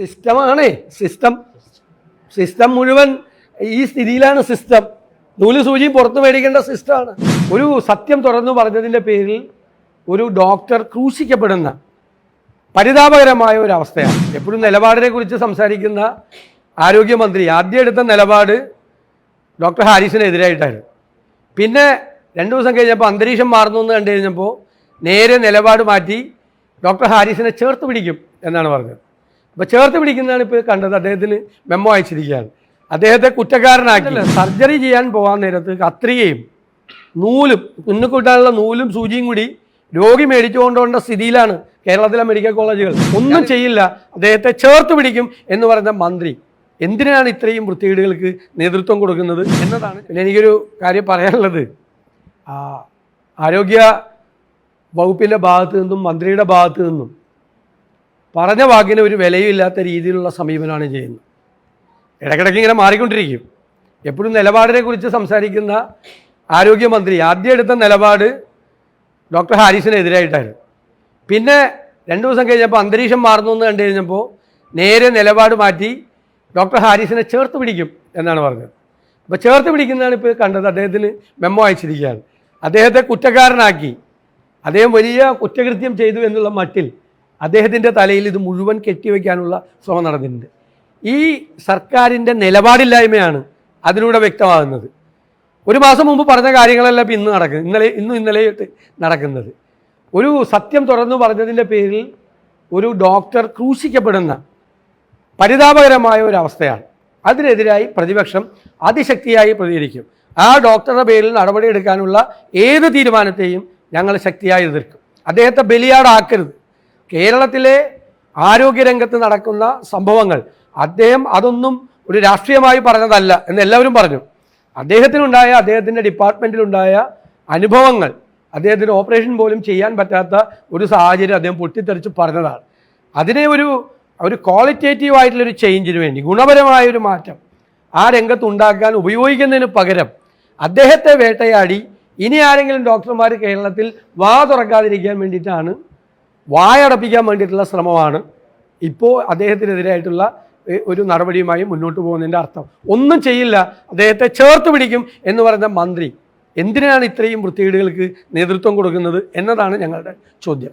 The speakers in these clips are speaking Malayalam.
സിസ്റ്റമാണ്. സിസ്റ്റം സിസ്റ്റം മുഴുവൻ ഈ സ്ഥിതിയിലാണ് സിസ്റ്റം. നൂൽ സൂചി പുറത്ത് മേടിക്കേണ്ട സിസ്റ്റമാണ്. ഒരു സത്യം തുറന്നു പറഞ്ഞതിന്റെ പേരിൽ ഒരു ഡോക്ടർ ക്രൂശിക്കപ്പെടുന്ന പരിതാപകരമായ ഒരു അവസ്ഥയാണ്. എപ്പോഴും നിലപാടിനെ കുറിച്ച് സംസാരിക്കുന്ന ആരോഗ്യമന്ത്രി ആദ്യം എടുത്ത നിലപാട് ഡോക്ടർ ഹാരിസിനെതിരായിട്ടായിരുന്നു പിന്നെ രണ്ട് ദിവസം കഴിഞ്ഞപ്പോൾ അന്തരീക്ഷം മാറുന്നു എന്ന് കണ്ടു കഴിഞ്ഞപ്പോൾ നേരെ നിലപാട് മാറ്റി ഡോക്ടർ ഹാരിസിനെ ചേർത്ത് പിടിക്കും എന്നാണ് പറഞ്ഞത്. അപ്പോൾ ചേർത്ത് പിടിക്കുന്നതാണ് ഇപ്പോൾ കണ്ടത്. അദ്ദേഹത്തിന് മെമ്മോ അയച്ചിരിക്കുകയാണ്. അദ്ദേഹത്തെ കുറ്റക്കാരനാക്കില്ല സർജറി ചെയ്യാൻ പോകാൻ നേരത്ത് കത്രികയും നൂലും കുന്നുകൂട്ടാനുള്ള നൂലും സൂചിയും കൂടി രോഗി മേടിച്ചു കൊണ്ടുപോകേണ്ട സ്ഥിതിയിലാണ് കേരളത്തിലെ മെഡിക്കൽ കോളേജുകൾ. ഒന്നും ചെയ്യില്ല. അദ്ദേഹത്തെ ചേർത്ത് പിടിക്കും എന്ന് പറയുന്ന മന്ത്രി എന്തിനാണ് ഇത്രയും വൃത്തികേടുകൾക്ക് നേതൃത്വം കൊടുക്കുന്നത്? എന്നതാണ് പിന്നെ എനിക്കൊരു കാര്യം പറയാനുള്ളത്. ആരോഗ്യ വകുപ്പിന്റെ ഭാഗത്തു നിന്നും മന്ത്രിയുടെ ഭാഗത്തു നിന്നും പറഞ്ഞ വാക്കിന് ഒരു വിലയില്ലാത്ത രീതിയിലുള്ള സമീപനമാണ് ചെയ്യുന്നത്. ഇടയ്ക്കിടയ്ക്ക് ഇങ്ങനെ മാറിക്കൊണ്ടിരിക്കും. എപ്പോഴും നിലപാടിനെ കുറിച്ച് സംസാരിക്കുന്ന ആരോഗ്യമന്ത്രി ആദ്യം എടുത്ത നിലപാട് ഡോക്ടർ ഹാരിസിനെതിരായിട്ടായിരുന്നു. പിന്നെ രണ്ട് ദിവസം കഴിഞ്ഞപ്പോൾ അന്തരീക്ഷം മാറുന്നു എന്ന് കണ്ടു കഴിഞ്ഞപ്പോൾ നേരെ നിലപാട് മാറ്റി ഡോക്ടർ ഹാരിസിനെ ചേർത്ത് പിടിക്കും എന്നാണ് പറഞ്ഞത്. അപ്പോൾ ചേർത്ത് പിടിക്കുന്നതാണ് ഇപ്പോൾ കണ്ടത്. അദ്ദേഹത്തിന് മെമ്മോ അയച്ചിരിക്കുകയാണ്. അദ്ദേഹത്തെ കുറ്റക്കാരനാക്കി. അദ്ദേഹം വലിയ കുറ്റകൃത്യം ചെയ്തു എന്നുള്ള മട്ടിൽ അദ്ദേഹത്തിന്റെ തലയിൽ ഇത് മുഴുവൻ കെട്ടിവെക്കാനുള്ള ശ്രമം നടന്നിട്ടുണ്ട്. ഈ സർക്കാരിന്റെ നിലപാടില്ലായ്മയാണ് അതിലൂടെ വ്യക്തമാകുന്നത്. ഒരു മാസം മുമ്പ് പറഞ്ഞ കാര്യങ്ങളെല്ലാം ഇന്ന് നടക്കുന്നത്. ഇന്നലെ ഇന്നും ഇന്നലെയായിട്ട് നടക്കുന്നത്. ഒരു സത്യം തുറന്നു പറഞ്ഞതിന്റെ പേരിൽ ഒരു ഡോക്ടർ ക്രൂശിക്കപ്പെടുന്ന പരിതാപകരമായ ഒരു അവസ്ഥയാണ്. അതിനെതിരായി പ്രതിപക്ഷം അതിശക്തിയായി പ്രതികരിക്കും. ആ ഡോക്ടറുടെ പേരിൽ നടപടിയെടുക്കാനുള്ള ഏത് തീരുമാനത്തെയും ഞങ്ങൾ ശക്തിയായി എതിർക്കും. അദ്ദേഹത്തെ ബലിയാടാക്കരുത്. കേരളത്തിലെ ആരോഗ്യരംഗത്ത് നടക്കുന്ന സംഭവങ്ങൾ അദ്ദേഹം അതൊന്നും ഒരു രാഷ്ട്രീയമായി പറഞ്ഞതല്ല എന്ന് എല്ലാവരും പറഞ്ഞു. അദ്ദേഹത്തിനുണ്ടായ അദ്ദേഹത്തിന്റെ ഡിപ്പാർട്ട്മെന്റിലുണ്ടായ അനുഭവങ്ങൾ അദ്ദേഹത്തിന് ഓപ്പറേഷൻ പോലും ചെയ്യാൻ പറ്റാത്ത ഒരു സാഹചര്യം അദ്ദേഹം പൊട്ടിത്തെറിച്ച് പറഞ്ഞതാണ്. അതിനെ ഒരു ഒരു ക്വാളിറ്റേറ്റീവ് ആയിട്ടുള്ളൊരു ചേഞ്ചിന് വേണ്ടി ഗുണപരമായ ഒരു മാറ്റം ആ രംഗത്ത് ഉണ്ടാക്കാൻ ഉപയോഗിക്കുന്നതിന് പകരം അദ്ദേഹത്തെ വേട്ടയാടി ഇനി ആരെങ്കിലും ഡോക്ടർമാർ കേരളത്തിൽ വാ തുറക്കാതിരിക്കാൻ വേണ്ടിയിട്ടാണ് വായടപ്പിക്കാൻ വേണ്ടിയിട്ടുള്ള ശ്രമമാണ്. ഇപ്പോൾ അദ്ദേഹത്തിനെതിരായിട്ടുള്ള ഒരു നടപടിയുമായി മുന്നോട്ട് പോകുന്നതിന്റെ അർത്ഥം. ഒന്നും ചെയ്യില്ല. അദ്ദേഹത്തെ ചേർത്ത് പിടിക്കും എന്ന് പറയുന്ന മന്ത്രി എന്തിനാണ് ഇത്രയും വൃത്തികേടുകൾക്ക് നേതൃത്വം കൊടുക്കുന്നത് എന്നതാണ് ഞങ്ങളുടെ ചോദ്യം.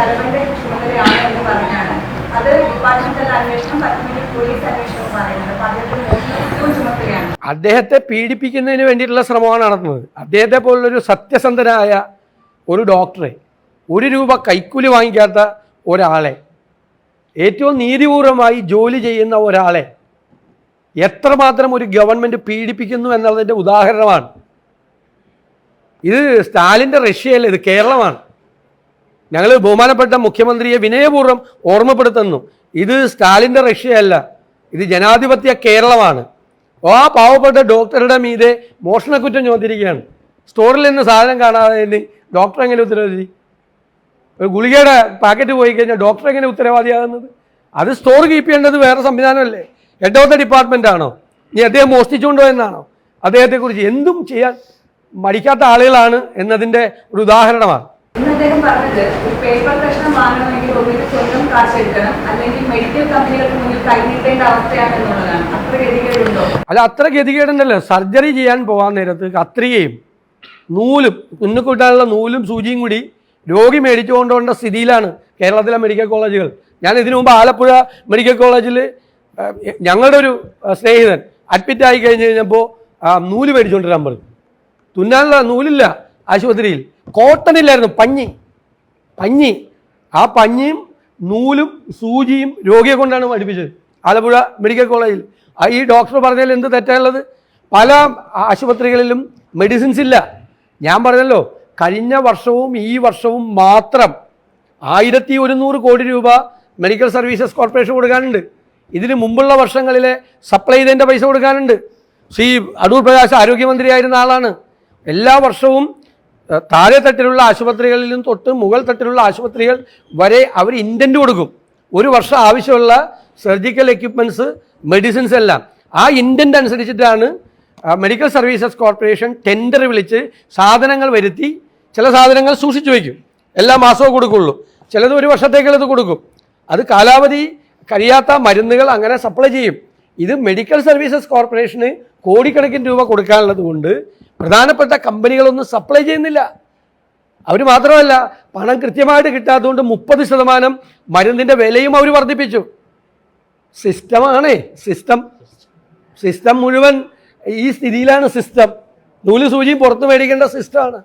അത് ചുമതലയാണ് എന്ന് പറഞ്ഞാണ്. അത് പോലീസ് അദ്ദേഹത്തെ പീഡിപ്പിക്കുന്നതിന് വേണ്ടിയിട്ടുള്ള ശ്രമമാണ് നടത്തുന്നത് അദ്ദേഹത്തെ പോലുള്ളൊരു സത്യസന്ധനായ ഒരു ഡോക്ടറെ ഒരു രൂപ കൈക്കൂലി വാങ്ങിക്കാത്ത ഒരാളെ ഏറ്റവും നീതിപൂർവമായി ജോലി ചെയ്യുന്ന ഒരാളെ എത്രമാത്രം ഒരു ഗവൺമെന്റ് പീഡിപ്പിക്കുന്നു എന്നുള്ളതിന്റെ ഉദാഹരണമാണ്. ഇത് സ്റ്റാലിന്റെ റഷ്യയല്ല ഇത് കേരളമാണ്. ഞങ്ങൾ ബഹുമാനപ്പെട്ട മുഖ്യമന്ത്രിയെ വിനയപൂർവം ഓർമ്മപ്പെടുത്തുന്നു. ഇത് സ്റ്റാലിന്റെ റഷ്യയല്ല. ഇത് ജനാധിപത്യ കേരളമാണ്. ആ പാവപ്പെട്ട ഡോക്ടറുടെ മീതെ മോഷണക്കുറ്റം ചോദിച്ചിരിക്കുകയാണ് സ്റ്റോറിൽ നിന്ന് സാധനം കാണാതെ ഡോക്ടർ എങ്ങനെ ഉത്തരവാദി? ഒരു ഗുളികയുടെ പാക്കറ്റ് പോയി കഴിഞ്ഞാൽ ഡോക്ടർ എങ്ങനെ ഉത്തരവാദിയാകുന്നത്? അത് സ്റ്റോർ കീപ്പ് ചെയ്യേണ്ടത് വേറെ സംവിധാനമല്ലേ? ഹെഡ് ഓഫ് ദ ഡിപ്പാർട്ട്മെന്റ് ആണോ? ഇനി അദ്ദേഹം മോഷ്ടിച്ചുകൊണ്ടോ എന്നാണോ? അദ്ദേഹത്തെക്കുറിച്ച് എന്തും ചെയ്യാൻ മടിക്കാത്ത ആളുകളാണ് എന്നതിന്റെ ഒരു ഉദാഹരണമാണ്. ഇന്ന് അദ്ദേഹം പറഞ്ഞത് പേപ്പർ പ്രശ്നം മാറണമെങ്കിൽ സ്വന്തം കാശ് എടുക്കണം അല്ലെങ്കിൽ അത്ര അല്ല അത്ര ഗതികേടുണ്ടല്ലോ. സർജറി ചെയ്യാൻ പോകാൻ നേരത്ത് കത്രികയും നൂലും കുന്നുകൂട്ടാനുള്ള നൂലും സൂചിയും കൂടി രോഗി മേടിച്ചു കൊണ്ടുപോകേണ്ട സ്ഥിതിയിലാണ് കേരളത്തിലെ മെഡിക്കൽ കോളേജുകൾ. ഞാൻ ഇതിനു മുമ്പ് ആലപ്പുഴ മെഡിക്കൽ കോളേജിൽ ഞങ്ങളുടെ ഒരു സ്നേഹിതൻ അഡ്മിറ്റ് ആയി കഴിഞ്ഞ് കഴിഞ്ഞപ്പോൾ നൂൽ മേടിച്ചുകൊണ്ടിരാൻ പറഞ്ഞു. തുന്നാനുള്ള നൂലില്ല ആശുപത്രിയിൽ. കോട്ടൺ ഇല്ലായിരുന്നു പഞ്ഞി. പഞ്ഞി. ആ പഞ്ഞിയും നൂലും സൂചിയും രോഗിയെ കൊണ്ടാണ് പഠിപ്പിച്ചത്. ആലപ്പുഴ മെഡിക്കൽ കോളേജിൽ. ഈ ഡോക്ടർ പറഞ്ഞതിൽ എന്ത് തെറ്റാനുള്ളത് പല ആശുപത്രികളിലും മെഡിസിൻസ് ഇല്ല. ഞാൻ പറഞ്ഞല്ലോ കഴിഞ്ഞ വർഷവും ഈ വർഷവും മാത്രം ആയിരത്തി ഒരുന്നൂറ് കോടി രൂപ മെഡിക്കൽ സർവീസസ് കോർപ്പറേഷൻ കൊടുക്കാനുണ്ട്. ഇതിന് മുമ്പുള്ള വർഷങ്ങളിലെ സപ്ലൈ ചെയ്തതിന്റെ പൈസ കൊടുക്കാനുണ്ട്. ശ്രീ അടൂർ പ്രകാശ് ആരോഗ്യമന്ത്രിയായിരുന്ന ആളാണ്. എല്ലാ വർഷവും താഴെ തട്ടിലുള്ള ആശുപത്രികളിൽ നിന്ന് തൊട്ട് മുകൾ തട്ടിലുള്ള ആശുപത്രികൾ വരെ അവർ ഇന്റന്റ് കൊടുക്കും. ഒരു വർഷം ആവശ്യമുള്ള സർജിക്കൽ എക്യുപ്മെന്റ്സ് മെഡിസിൻസ് എല്ലാം. ആ ഇന്റന്റ് അനുസരിച്ചിട്ടാണ് മെഡിക്കൽ സർവീസസ് കോർപ്പറേഷൻ ടെൻഡർ വിളിച്ച് സാധനങ്ങൾ വരുത്തി ചില സാധനങ്ങൾ സൂക്ഷിച്ചു വയ്ക്കും. എല്ലാ മാസവും കൊടുക്കുള്ളൂ. ചിലത് ഒരു വർഷത്തേക്കുള്ളത് കൊടുക്കും. അത് കാലാവധി കഴിയാത്ത മരുന്നുകൾ അങ്ങനെ സപ്ലൈ ചെയ്യും. ഇത് മെഡിക്കൽ സർവീസസ് കോർപ്പറേഷന് കോടിക്കണക്കിന് രൂപ കൊടുക്കാനുള്ളത് കൊണ്ട് പ്രധാനപ്പെട്ട കമ്പനികളൊന്നും സപ്ലൈ ചെയ്യുന്നില്ല. അവർ മാത്രമല്ല പണം കൃത്യമായിട്ട് കിട്ടാത്തതുകൊണ്ട് മുപ്പത് ശതമാനം മരുന്നിന്റെ വിലയും അവർ വർദ്ധിപ്പിച്ചു. സിസ്റ്റമാണേ സിസ്റ്റം സിസ്റ്റം മുഴുവൻ ഈ സ്ഥിതിയിലാണ് സിസ്റ്റം നൂൽ സൂചിയും പുറത്ത് മേടിക്കേണ്ട സിസ്റ്റമാണ്